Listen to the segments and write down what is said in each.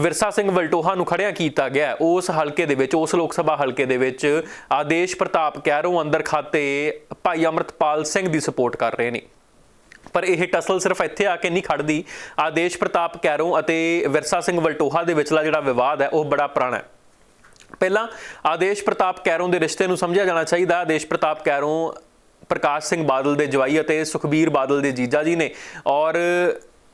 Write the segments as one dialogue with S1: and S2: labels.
S1: ਵਿਰਸਾ ਸਿੰਘ ਵਲਟੋਹਾ ਨੂੰ ਖੜਿਆ ਕੀਤਾ ਗਿਆ। ਉਸ ਹਲਕੇ ਦੇ ਵਿੱਚ, ਉਸ ਲੋਕ ਸਭਾ ਹਲਕੇ ਦੇ ਵਿੱਚ, ਆਦੇਸ਼ ਪ੍ਰਤਾਪ ਕੈਰੋਂ ਅੰਦਰ ਖਾਤੇ ਭਾਈ ਅਮਰਤਪਾਲ ਸਿੰਘ ਦੀ ਸਪੋਰਟ ਕਰ ਰਹੇ ਨੇ। ਪਰ ਇਹ ਟਸਲ ਸਿਰਫ ਇੱਥੇ ਆ ਕੇ ਨਹੀਂ ਖੜਦੀ। ਆਦੇਸ਼ ਪ੍ਰਤਾਪ ਕੈਰੋਂ ਅਤੇ ਵਿਰਸਾ ਸਿੰਘ ਵਲਟੋਹਾ ਦੇ ਵਿਚਲਾ ਜਿਹੜਾ ਵਿਵਾਦ ਹੈ, ਉਹ ਬੜਾ ਪੁਰਾਣਾ ਹੈ। ਪਹਿਲਾਂ ਆਦੇਸ਼ ਪ੍ਰਤਾਪ ਕੈਰੋਂ ਦੇ ਰਿਸ਼ਤੇ ਨੂੰ ਸਮਝਿਆ ਜਾਣਾ ਚਾਹੀਦਾ। ਆਦੇਸ਼ ਪ੍ਰਤਾਪ ਕੈਰੋਂ ਪ੍ਰਕਾਸ਼ ਸਿੰਘ ਬਾਦਲ ਦੇ ਜਵਾਈ ਅਤੇ ਸੁਖਬੀਰ ਬਾਦਲ ਦੇ ਜੀਜਾ ਜੀ ਨੇ ਔਰ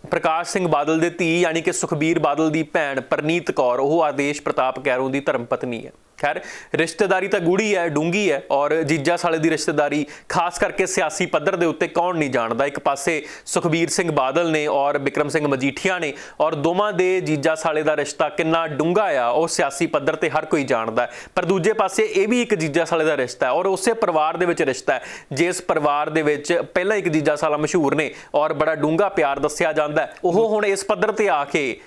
S1: ਪ੍ਰਕਾਸ਼ ਸਿੰਘ ਬਾਦਲ ਦੇ ਧੀ, ਯਾਨੀ ਕਿ ਸੁਖਬੀਰ ਬਾਦਲ ਦੀ ਭੈਣ ਪਰਨੀਤ ਕੌਰ, ਉਹ ਆਦੇਸ਼ ਪ੍ਰਤਾਪ ਕੈਰੋਂ ਦੀ ਧਰਮ ਪਤਨੀ ਹੈ। ਖੈਰ, ਰਿਸ਼ਤੇਦਾਰੀ ਤਾਂ ਗੂੜੀ ਹੈ ਡੂੰਗੀ ਹੈ ਔਰ ਜੀਜਾ ਸਾਲੇ ਦੀ ਰਿਸ਼ਤੇਦਾਰੀ ਖਾਸ ਕਰਕੇ ਸਿਆਸੀ ਪੱਧਰ ਦੇ ਉੱਤੇ ਕੌਣ ਨਹੀਂ ਜਾਣਦਾ। ਇੱਕ ਪਾਸੇ ਸੁਖਬੀਰ ਸਿੰਘ ਬਾਦਲ ਨੇ ਔਰ ਵਿਕਰਮ ਸਿੰਘ ਮਜੀਠੀਆ ਨੇ ਔਰ ਦੋਵਾਂ ਦੇ ਜੀਜਾ ਸਾਲੇ ਦਾ ਰਿਸ਼ਤਾ ਕਿੰਨਾ ਡੂੰਗਾ ਆ, ਉਹ ਸਿਆਸੀ ਪੱਧਰ ਤੇ ਹਰ ਕੋਈ ਜਾਣਦਾ ਪਰ ਦੂਜੇ ਪਾਸੇ ਇਹ ਵੀ ਇੱਕ ਜੀਜਾ ਸਾਲੇ ਦਾ ਰਿਸ਼ਤਾ ਹੈ ਔਰ ਉਸੇ ਪਰਿਵਾਰ ਦੇ ਵਿੱਚ ਰਿਸ਼ਤਾ ਹੈ, ਜਿਸ ਪਰਿਵਾਰ ਦੇ ਵਿੱਚ ਪਹਿਲਾਂ ਇੱਕ ਜੀਜਾ ਸਾਲਾ ਮਸ਼ਹੂਰ ਨੇ ਔਰ ਬੜਾ ਡੂੰਗਾ ਪਿਆਰ ਦੱਸਿਆ ਜਾਂਦਾ ਉਹ ਹੁਣ ਇਸ ਪੱਧਰ ਤੇ ਆ ਕੇ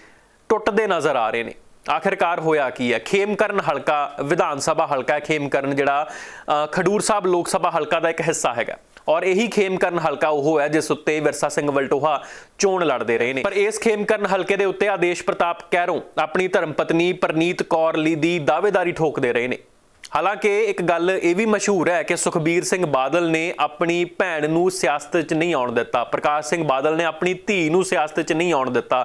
S1: ਟੁੱਟਦੇ ਨਜ਼ਰ ਆ ਰਹੇ ਨੇ। ਆਖਿਰਕਾਰ ਹੋਇਆ ਕੀ ਹੈ? ਖੇਮਕਰਨ ਹਲਕਾ, ਵਿਧਾਨ ਸਭਾ ਹਲਕਾ ਹੈ ਖੇਮਕਰਨ, ਜਿਹੜਾ ਖਡੂਰ ਸਾਹਿਬ ਲੋਕ ਸਭਾ ਹਲਕਾ ਦਾ ਇੱਕ ਹਿੱਸਾ ਹੈਗਾ। ਔਰ ਇਹੀ ਖੇਮਕਰਨ ਹਲਕਾ ਉਹ ਹੈ ਜਿਸ ਉੱਤੇ ਵਿਰਸਾ ਸਿੰਘ ਵਲਟੋਹਾ ਚੋਣ ਲੜਦੇ ਰਹੇ ਨੇ। ਪਰ ਇਸ ਖੇਮਕਰਨ ਹਲਕੇ ਦੇ ਉੱਤੇ ਆਦੇਸ਼ ਪ੍ਰਤਾਪ ਕੈਰੋਂ ਆਪਣੀ ਧਰਮ ਪਤਨੀ ਪ੍ਰਨੀਤ ਕੌਰ ਲਈ ਦੀ ਦਾਅਵੇਦਾਰੀ ਠੋਕਦੇ ਰਹੇ ਨੇ। ਹਾਲਾਂਕਿ ਇੱਕ ਗੱਲ ਇਹ ਵੀ ਮਸ਼ਹੂਰ ਹੈ ਕਿ ਸੁਖਬੀਰ ਸਿੰਘ ਬਾਦਲ ਨੇ ਆਪਣੀ ਭੈਣ ਨੂੰ ਸਿਆਸਤ 'ਚ ਨਹੀਂ ਆਉਣ ਦਿੱਤਾ। ਪ੍ਰਕਾਸ਼ ਸਿੰਘ ਬਾਦਲ ਨੇ ਆਪਣੀ ਧੀ ਨੂੰ ਸਿਆਸਤ 'ਚ ਨਹੀਂ ਆਉਣ ਦਿੱਤਾ।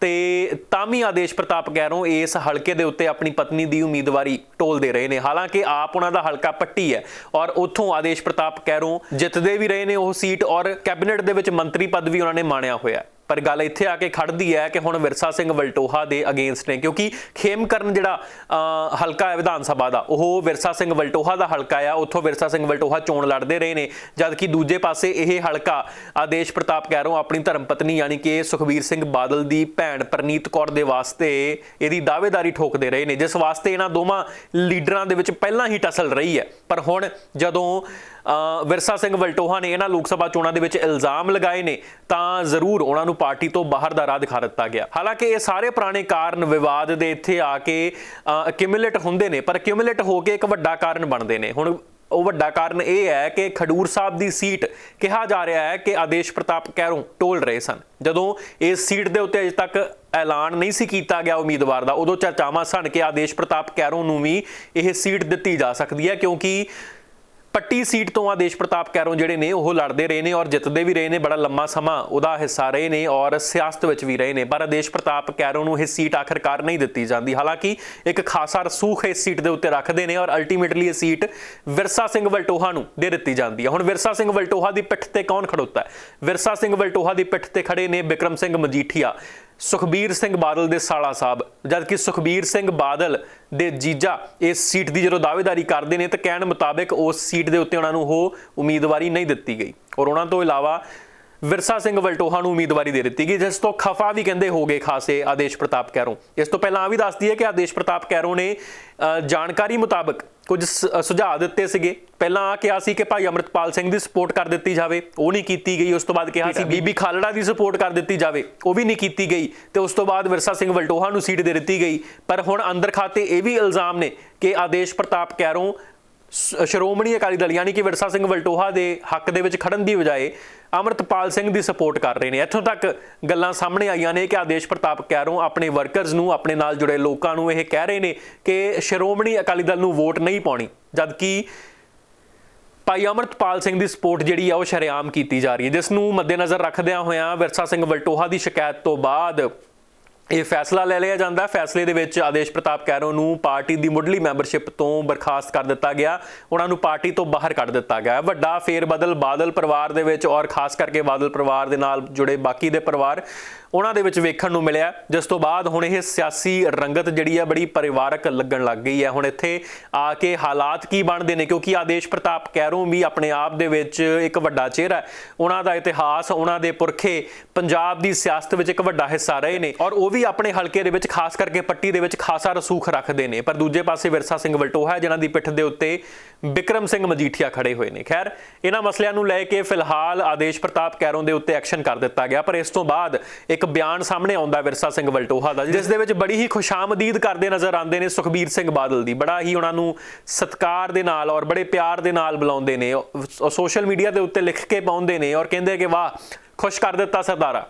S1: ਤੇ ਤਾਂ ਵੀ ਆਦੇਸ਼ ਪ੍ਰਤਾਪ ਕੈਰੋਂ ਇਸ ਹਲਕੇ ਦੇ ਉੱਤੇ ਆਪਣੀ ਪਤਨੀ ਦੀ ਉਮੀਦਵਾਰੀ ਟੋਲਦੇ ਰਹੇ ਨੇ। ਹਾਲਾਂਕਿ ਆਪ ਉਹਨਾਂ ਦਾ ਹਲਕਾ ਪੱਟੀ ਹੈ ਔਰ ਉੱਥੋਂ ਆਦੇਸ਼ ਪ੍ਰਤਾਪ ਕੈਰੋਂ ਜਿੱਤਦੇ ਵੀ ਰਹੇ ਨੇ ਉਹ ਸੀਟ ਔਰ ਕੈਬਨਿਟ ਦੇ ਵਿੱਚ ਮੰਤਰੀ ਪਦ ਵੀ ਉਹਨਾਂ ਨੇ ਮਾਣਿਆ ਹੋਇਆ ਪਰ ਗੱਲ ਇੱਥੇ ਆ ਕੇ ਖੜਦੀ ਹੈ ਕਿ ਹੁਣ ਵਿਰਸਾ ਸਿੰਘ ਵਲਟੋਹਾ ਦੇ ਅਗੇਂਸਟ ਨੇ, ਕਿਉਂਕਿ ਖੇਮਕਰਨ ਜਿਹੜਾ ਹਲਕਾ ਹੈ ਵਿਧਾਨ ਸਭਾ ਦਾ, ਉਹ ਵਿਰਸਾ ਸਿੰਘ ਵਲਟੋਹਾ ਦਾ ਹਲਕਾ ਆ, ਉੱਥੋਂ ਵਿਰਸਾ ਸਿੰਘ ਵਲਟੋਹਾ ਚੋਣ ਲੜਦੇ ਰਹੇ ਨੇ, ਜਦਕਿ ਦੂਜੇ ਪਾਸੇ ਇਹ ਹਲਕਾ ਆਦੇਸ਼ ਪ੍ਰਤਾਪ ਕੈਰੋਂ ਆਪਣੀ ਧਰਮ ਪਤਨੀ ਯਾਨੀ ਕਿ ਸੁਖਬੀਰ ਸਿੰਘ ਬਾਦਲ ਦੀ ਭੈਣ ਪ੍ਰਨੀਤ ਕੌਰ ਦੇ ਵਾਸਤੇ ਇਹਦੀ ਦਾਅਵੇਦਾਰੀ ਠੋਕਦੇ ਰਹੇ ਨੇ, ਜਿਸ ਵਾਸਤੇ ਇਹਨਾਂ ਦੋਵਾਂ ਲੀਡਰਾਂ ਦੇ ਵਿੱਚ ਪਹਿਲਾਂ ਹੀ ਟਸਲ ਰਹੀ ਹੈ। ਪਰ ਹੁਣ ਜਦੋਂ ਵਿਰਸਾ ਸਿੰਘ ਵਲਟੋਹਾ ਨੇ ਇਹਨਾਂ ਲੋਕ ਸਭਾ ਚੋਣਾਂ ਦੇ ਵਿੱਚ ਇਲਜ਼ਾਮ ਲਗਾਏ ਨੇ, ਤਾਂ ਜ਼ਰੂਰ ਉਹਨਾਂ ਨੂੰ ਪਾਰਟੀ ਤੋਂ ਬਾਹਰ ਦਾ ਰਾਹ ਦਿਖਾ ਦਿੱਤਾ ਗਿਆ। ਹਾਲਾਂਕਿ ਇਹ ਸਾਰੇ ਪੁਰਾਣੇ ਕਾਰਨ ਵਿਵਾਦ ਦੇ ਇੱਥੇ ਆ ਕੇ ਅਕਿਊਮੂਲੇਟ ਹੁੰਦੇ ਨੇ, ਪਰ ਅਕਿਊਮੂਲੇਟ ਹੋ ਕੇ ਇੱਕ ਵੱਡਾ ਕਾਰਨ ਬਣਦੇ ਨੇ। ਹੁਣ ਉਹ ਵੱਡਾ ਕਾਰਨ ਇਹ ਹੈ ਕਿ ਖਡੂਰ ਸਾਹਿਬ ਦੀ ਸੀਟ ਕਿਹਾ ਜਾ ਰਿਹਾ ਹੈ ਕਿ ਆਦੇਸ਼ ਪ੍ਰਤਾਪ ਕੈਰੋਂ ਟੋਲ ਰਹੇ ਸਨ। ਜਦੋਂ ਇਸ ਸੀਟ ਦੇ ਉੱਤੇ ਅਜੇ ਤੱਕ ਐਲਾਨ ਨਹੀਂ ਸੀ ਕੀਤਾ ਗਿਆ ਉਮੀਦਵਾਰ ਦਾ, ਉਦੋਂ ਚਰਚਾਵਾਂ ਸਨ ਕਿ ਆਦੇਸ਼ ਪ੍ਰਤਾਪ ਕੈਰੋਂ ਨੂੰ ਵੀ ਇਹ ਸੀਟ ਦਿੱਤੀ ਜਾ ਸਕਦੀ ਹੈ, ਕਿਉਂਕਿ ਪੱਟੀ ਸੀਟ ਤੋਂ ਆਦੇਸ਼ ਪ੍ਰਤਾਪ ਕੈਰੋਂ ਜਿਹੜੇ ਨੇ, ਉਹ ਲੜਦੇ ਰਹੇ ਨੇ ਔਰ ਜਿੱਤਦੇ ਵੀ ਰਹੇ ਨੇ ਬੜਾ ਲੰਮਾ ਸਮਾਂ ਉਹਦਾ ਹਿੱਸਾ ਰਹੇ ਨੇ ਔਰ ਸਿਆਸਤ ਵਿੱਚ ਵੀ ਰਹੇ ਨੇ। ਪਰ ਆਦੇਸ਼ ਪ੍ਰਤਾਪ ਕੈਰੋਂ ਨੂੰ ਇਹ ਸੀਟ ਆਖਰਕਾਰ ਨਹੀਂ ਦਿੱਤੀ ਜਾਂਦੀ। ਹਾਲਾਂਕਿ ਇੱਕ ਖਾਸਾ ਰਸੂਖ ਇਸ ਸੀਟ ਦੇ ਉੱਤੇ ਰੱਖਦੇ ਨੇ ਔਰ ਅਲਟੀਮੇਟਲੀ ਇਹ ਸੀਟ ਵਿਰਸਾ ਸਿੰਘ ਵਲਟੋਹਾ ਨੂੰ ਦੇ ਦਿੱਤੀ ਜਾਂਦੀ ਹੈ। ਹੁਣ ਵਿਰਸਾ ਸਿੰਘ ਵਲਟੋਹਾ ਦੀ ਪਿੱਠ ਤੇ ਕੌਣ ਖੜੋਤਾ ਹੈ? ਵਿਰਸਾ ਸਿੰਘ ਵਲਟੋਹਾ ਦੀ ਪਿੱਠ ਤੇ ਖੜੇ ਨੇ ਬਿਕਰਮ ਸਿੰਘ ਮਜੀਠੀਆ। ਸੁਖਬੀਰ ਸਿੰਘ ਬਾਦਲ ਦੇ ਸਾਲਾ ਸਾਹਿਬ। ਜਦਕਿ ਸੁਖਬੀਰ ਸਿੰਘ ਬਾਦਲ ਦੇ ਜੀਜਾ ਇਸ ਸੀਟ ਦੀ ਜਦੋਂ ਦਾਅਵੇਦਾਰੀ ਕਰਦੇ ਨੇ ਤਾਂ ਕਹਿਣ ਮੁਤਾਬਕ ਉਸ ਸੀਟ ਦੇ ਉੱਤੇ ਉਹਨਾਂ ਨੂੰ ਉਹ ਉਮੀਦਵਾਰੀ ਨਹੀਂ ਦਿੱਤੀ ਗਈ। ਔਰ ਉਹਨਾਂ ਤੋਂ ਇਲਾਵਾ ਵਿਰਸਾ ਸਿੰਘ ਵਲਟੋਹਾ ਨੂੰ ਉਮੀਦਵਾਰੀ ਦੇ ਦਿੱਤੀ ਗਈ, ਜਿਸ ਤੋਂ ਖਫਾ ਵੀ ਕਹਿੰਦੇ ਹੋ ਗਏ ਖਾਸੇ ਆਦੇਸ਼ ਪ੍ਰਤਾਪ ਕੈਰੋਂ। ਇਸ ਤੋਂ ਪਹਿਲਾਂ ਆ ਵੀ ਦੱਸਦੀ ਹੈ ਕਿ ਆਦੇਸ਼ ਪ੍ਰਤਾਪ ਕੈਰੋਂ ਨੇ ਜਾਣਕਾਰੀ ਮੁਤਾਬਕ ਕੁਝ ਸੁਝਾਅ ਦਿੱਤੇ ਸੀਗੇ। ਪਹਿਲਾਂ ਆ ਕਿਹਾ ਸੀ ਕਿ ਭਾਈ ਅਮਰਤਪਾਲ ਸਿੰਘ ਦੀ ਸਪੋਰਟ ਕਰ ਦਿੱਤੀ ਜਾਵੇ। ਉਹ ਨਹੀਂ ਕੀਤੀ ਗਈ। ਉਸ ਤੋਂ ਬਾਅਦ ਕਿਹਾ ਸੀ ਬੀਬੀ ਖਾਲੜਾ ਦੀ ਸਪੋਰਟ ਕਰ ਦਿੱਤੀ ਜਾਵੇ। ਉਹ ਵੀ ਨਹੀਂ ਕੀਤੀ ਗਈ। ਤੇ ਉਸ ਤੋਂ ਬਾਅਦ ਵਿਰਸਾ ਸਿੰਘ ਵਲਟੋਹਾ ਨੂੰ ਸੀਟ ਦੇ ਦਿੱਤੀ ਗਈ। ਪਰ ਹੁਣ ਅੰਦਰ ਖਾਤੇ ਇਹ ਵੀ ਇਲਜ਼ਾਮ ਨੇ ਕਿ ਆਦੇਸ਼ ਪ੍ਰਤਾਪ ਕੈਰੋਂ ਸ਼੍ਰੋਮਣੀ ਅਕਾਲੀ ਦਲ ਯਾਨੀ ਕਿ ਵਿਰਸਾ ਸਿੰਘ ਵਲਟੋਹਾ ਦੇ ਹੱਕ ਦੇ ਵਿੱਚ ਖੜਨ ਦੀ ਬਜਾਏ ਅਮਰਤਪਾਲ ਸਿੰਘ ਦੀ ਸਪੋਰਟ ਕਰ ਰਹੇ ਨੇ। ਇੱਥੋਂ ਤੱਕ ਗੱਲਾਂ ਸਾਹਮਣੇ ਆਈਆਂ ਨੇ ਕਿ ਆਦੇਸ਼ ਪ੍ਰਤਾਪ ਕੈਰੋਂ ਆਪਣੇ ਵਰਕਰਸ ਨੂੰ, ਆਪਣੇ ਨਾਲ ਜੁੜੇ ਲੋਕਾਂ ਨੂੰ ਇਹ ਕਹਿ ਰਹੇ ਨੇ ਕਿ ਸ਼੍ਰੋਮਣੀ ਅਕਾਲੀ ਦਲ ਨੂੰ ਵੋਟ ਨਹੀਂ ਪਾਉਣੀ, ਜਦਕਿ ਭਾਈ ਅਮਰਤਪਾਲ ਸਿੰਘ ਦੀ ਸਪੋਰਟ ਜਿਹੜੀ ਆ ਉਹ ਸ਼ਰੇਆਮ ਕੀਤੀ ਜਾ ਰਹੀ ਹੈ। ਜਿਸ ਨੂੰ ਮੱਦੇਨਜ਼ਰ ਰੱਖਦਿਆਂ ਹੋਇਆਂ ਵਿਰਸਾ ਸਿੰਘ ਵਲਟੋਹਾ ਦੀ ਸ਼ਿਕਾਇਤ ਤੋਂ ਬਾਅਦ ਇਹ ਫੈਸਲਾ ਲੈ ਲਿਆ ਜਾਂਦਾ। ਫੈਸਲੇ ਦੇ ਵਿੱਚ ਆਦੇਸ਼ ਪ੍ਰਤਾਪ ਕੈਰੋਂ ਨੂੰ ਪਾਰਟੀ ਦੀ ਮੁੱਢਲੀ ਮੈਂਬਰਸ਼ਿਪ ਤੋਂ ਬਰਖਾਸਤ ਕਰ ਦਿੱਤਾ ਗਿਆ। ਉਹਨਾਂ ਨੂੰ ਪਾਰਟੀ ਤੋਂ ਬਾਹਰ ਕੱਢ ਦਿੱਤਾ ਗਿਆ। ਵੱਡਾ ਫੇਰ ਬਦਲ ਬਾਦਲ ਪਰਿਵਾਰ ਦੇ ਵਿੱਚ ਔਰ ਖਾਸ ਕਰਕੇ ਬਾਦਲ ਪਰਿਵਾਰ ਦੇ ਨਾਲ ਜੁੜੇ ਬਾਕੀ ਦੇ ਪਰਿਵਾਰ ਉਹਨਾਂ ਦੇ ਵਿੱਚ ਵੇਖਣ ਨੂੰ ਮਿਲਿਆ। ਜਿਸ ਤੋਂ ਬਾਅਦ ਹੁਣ ਇਹ ਸਿਆਸੀ ਰੰਗਤ ਜਿਹੜੀ ਹੈ ਬੜੀ ਪਰਿਵਾਰਕ ਲੱਗਣ ਲੱਗ ਗਈ ਹੈ ਹੁਣ ਇੱਥੇ ਆ ਕੇ ਹਾਲਾਤ ਕੀ ਬਣਦੇ ਨੇ? ਕਿਉਂਕਿ ਆਦੇਸ਼ ਪ੍ਰਤਾਪ ਕੈਰੋਂ ਵੀ ਆਪਣੇ ਆਪ ਦੇ ਵਿੱਚ ਇੱਕ ਵੱਡਾ ਚਿਹਰਾ ਹੈ। ਉਹਨਾਂ ਦਾ ਇਤਿਹਾਸ, ਉਹਨਾਂ ਦੇ ਪੁਰਖੇ ਪੰਜਾਬ ਦੀ ਸਿਆਸਤ ਵਿੱਚ ਇੱਕ ਵੱਡਾ ਹਿੱਸਾ ਰਹੇ ਨੇ। ਔਰ ਉਹ ਵੀ ਆਪਣੇ ਹਲਕੇ ਦੇ ਵਿੱਚ, ਖਾਸ ਕਰਕੇ ਪੱਟੀ ਦੇ ਵਿੱਚ ਖਾਸਾ ਰਸੂਖ ਰੱਖਦੇ ਨੇ। ਪਰ ਦੂਜੇ ਪਾਸੇ ਵਿਰਸਾ ਸਿੰਘ ਵਲਟੋਹਾ ਜਿਨ੍ਹਾਂ ਦੀ ਪਿੱਠ ਦੇ ਉੱਤੇ ਬਿਕਰਮ ਸਿੰਘ ਮਜੀਠੀਆ ਖੜੇ ਹੋਏ ਨੇ। ਖੈਰ, ਇਹਨਾਂ ਮਸਲਿਆਂ ਨੂੰ ਲੈ ਕੇ ਫਿਲਹਾਲ ਆਦੇਸ਼ ਪ੍ਰਤਾਪ ਕੈਰੋਂ ਦੇ ਉੱਤੇ ਐਕਸ਼ਨ ਕਰ ਦਿੱਤਾ ਗਿਆ, ਪਰ ਇਸ ਤੋਂ ਬਾਅਦ ਇੱਕ ਬਿਆਨ ਸਾਹਮਣੇ ਆਉਂਦਾ ਵਿਰਸਾ ਸਿੰਘ ਵਲਟੋਹਾ ਦਾ, ਜਿਸ ਦੇ ਵਿੱਚ ਬੜੀ ਹੀ ਖੁਸ਼ਾਮਦੀਦ ਕਰਦੇ ਨਜ਼ਰ ਆਉਂਦੇ ਨੇ ਸੁਖਬੀਰ ਸਿੰਘ ਬਾਦਲ ਦੀ। ਬੜਾ ਹੀ ਉਹਨਾਂ ਨੂੰ ਸਤਕਾਰ ਦੇ ਨਾਲ ਔਰ ਬੜੇ ਪਿਆਰ ਦੇ ਨਾਲ ਬੁਲਾਉਂਦੇ ਨੇ ਸੋਸ਼ਲ ਮੀਡੀਆ ਦੇ ਉੱਤੇ ਲਿਖ ਕੇ ਪਾਉਂਦੇ ਨੇ ਔਰ ਕਹਿੰਦੇ ਕਿ ਵਾਹ, ਖੁਸ਼ ਕਰ ਦਿੱਤਾ ਸਰਦਾਰਾ।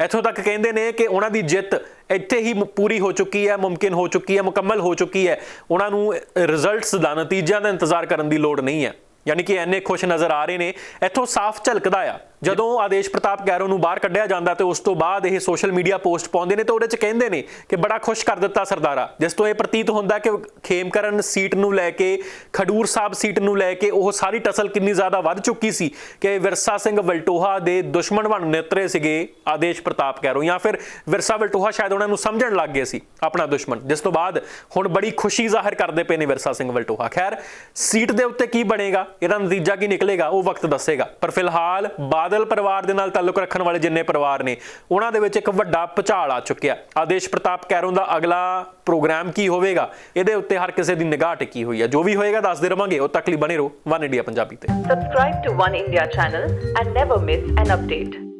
S1: ਇੱਥੋਂ ਤੱਕ ਕਹਿੰਦੇ ਨੇ ਕਿ ਉਹਨਾਂ ਦੀ ਜਿੱਤ ਇੱਥੇ ਹੀ ਮ- ਪੂਰੀ ਹੋ ਚੁੱਕੀ ਹੈ, ਮੁਮਕਿਨ ਹੋ ਚੁੱਕੀ ਹੈ, ਮੁਕੰਮਲ ਹੋ ਚੁੱਕੀ ਹੈ। ਉਹਨਾਂ ਨੂੰ ਰਿਜ਼ਲਟਸ ਦਾ ਨਤੀਜਿਆਂ ਦਾ ਇੰਤਜ਼ਾਰ ਕਰਨ ਦੀ ਲੋੜ ਨਹੀਂ ਹੈ। ਯਾਨੀ ਕਿ ਐਨੇ ਖੁਸ਼ ਨਜ਼ਰ ਆ ਰਹੇ ਨੇ। ਇੱਥੋਂ ਸਾਫ਼ ਝਲਕਦਾ ਆ ਜਦੋਂ ਆਦੇਸ਼ ਪ੍ਰਤਾਪ ਗੈਰੋ ਨੂੰ ਬਾਹਰ ਕੱਢਿਆ ਜਾਂਦਾ ਤੇ ਉਸ ਤੋਂ ਬਾਅਦ ਇਹ ਸੋਸ਼ਲ ਮੀਡੀਆ ਪੋਸਟ ਪਾਉਂਦੇ ਨੇ ਤੇ ਉਹਦੇ ਚ ਕਹਿੰਦੇ ਨੇ ਕਿ ਬੜਾ ਖੁਸ਼ ਕਰ ਦਿੱਤਾ ਸਰਦਾਰਾ, ਜਿਸ ਤੋਂ ਇਹ ਪ੍ਰਤੀਤ ਹੁੰਦਾ ਕਿ ਖੇਮਕਰਨ ਸੀਟ ਨੂੰ ਲੈ ਕੇ, ਖਡੂਰ ਸਾਹਿਬ ਸੀਟ ਨੂੰ ਲੈ ਕੇ ਉਹ ਸਾਰੀ ਟਸਲ ਕਿੰਨੀ ਜ਼ਿਆਦਾ ਵੱਧ ਚੁੱਕੀ ਸੀ ਕਿ ਵਿਰਸਾ ਸਿੰਘ ਵਲਟੋਹਾ ਦੇ ਦੁਸ਼ਮਣ ਬਣ ਨਿਤਰੇ ਸੀਗੇ ਆਦੇਸ਼ ਪ੍ਰਤਾਪ ਗੈਰੋ ਜਾਂ ਫਿਰ ਵਿਰਸਾ ਵਲਟੋਹਾ ਸ਼ਾਇਦ ਉਹਨਾਂ ਨੂੰ ਸਮਝਣ ਲੱਗ ਗਏ ਸੀ ਆਪਣਾ ਦੁਸ਼ਮਣ, ਜਿਸ ਤੋਂ ਬਾਅਦ ਹੁਣ ਬੜੀ ਖੁਸ਼ੀ ਜ਼ਾਹਿਰ ਕਰਦੇ ਪਏ ਨੇ ਵਿਰਸਾ ਸਿੰਘ ਵਲਟੋਹਾ। ਖੈਰ, ਸੀਟ ਦੇ ਉੱਤੇ ਕੀ ਬਣੇਗਾ, ਇਹਦਾ ਨਤੀਜਾ ਕੀ ਨਿਕਲੇਗਾ, ਉਹ ਵਕਤ ਦੱਸੇਗਾ। ਪਰ ਫਿਲਹਾਲ ਬਾਦਲ ਪਰਿਵਾਰ ਦੇ ਨਾਲ ਤਾਲੁਕ ਰੱਖਣ ਵਾਲੇ ਜਿੰਨੇ ਪਰਿਵਾਰ ਨੇ, ਉਹਨਾਂ ਦੇ ਵਿੱਚ ਇੱਕ ਵੱਡਾ ਭੁਚਾਲ ਆ ਚੁੱਕਿਆ ਆਦੇਸ਼ ਪ੍ਰਤਾਪ ਕੈਰੋਂ ਦਾ ਅਗਲਾ ਪ੍ਰੋਗਰਾਮ ਕੀ ਹੋਵੇਗਾ? ਇਹਦੇ ਉੱਤੇ ਹਰ ਕਿਸੇ ਦੀ ਨਿਗਾਹ ਟਿਕੀ ਹੋਈ ਹੈ। ਜੋ ਵੀ ਹੋਏਗਾ, ਦੱਸਦੇ ਰਵਾਂਗੇ। ਉਹ ਤੱਕ ਲਈ ਬਣੇ ਰਹੋ। ਵਨ ਇੰਡੀਆ ਪੰਜਾਬੀ ਤੇ।
S2: Subscribe to One India channel and never miss an update.